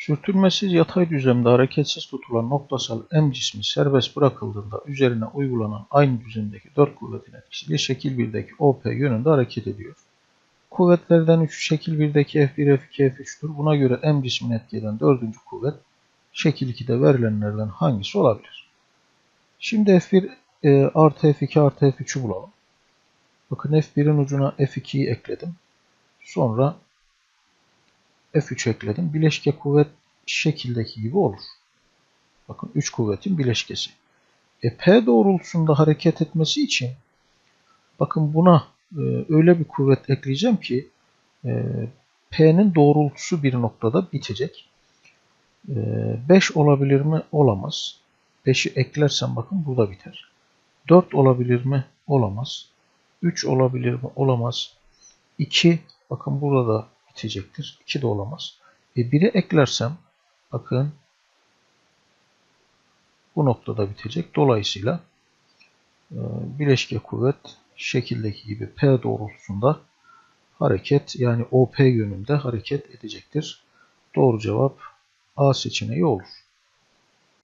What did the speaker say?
Sürtünmesiz yatay düzlemde hareketsiz tutulan noktasal M cismi serbest bırakıldığında üzerine uygulanan aynı düzlemdeki dört kuvvetin etkisiyle şekil 1'deki OP yönünde hareket ediyor. Kuvvetlerden 3 şekil 1'deki F1, F2, F3'tür. Buna göre M cismini etki eden dördüncü kuvvet şekil 2'de verilenlerden hangisi olabilir? Şimdi F1 e, artı F2 artı F3'ü bulalım. Bakın F1'in ucuna F2'yi ekledim. Sonra F3 ekledim. Bileşke kuvvet şekildeki gibi olur. Bakın 3 kuvvetin bileşkesi. E, P doğrultusunda hareket etmesi için bakın buna e, öyle bir kuvvet ekleyeceğim ki e, P'nin doğrultusu bir noktada bitecek. 5 olabilir mi? Olamaz. 5'i eklersem bakın burada biter. 4 olabilir mi? Olamaz. 3 olabilir mi? Olamaz. 2 bakın burada da bitecektir. 2 de olamaz. E 1'i eklersem bakın bu noktada bitecek. Dolayısıyla e, bileşke kuvvet şekildeki gibi P doğrultusunda hareket yani OP yönünde hareket edecektir. Doğru cevap A seçeneği olur.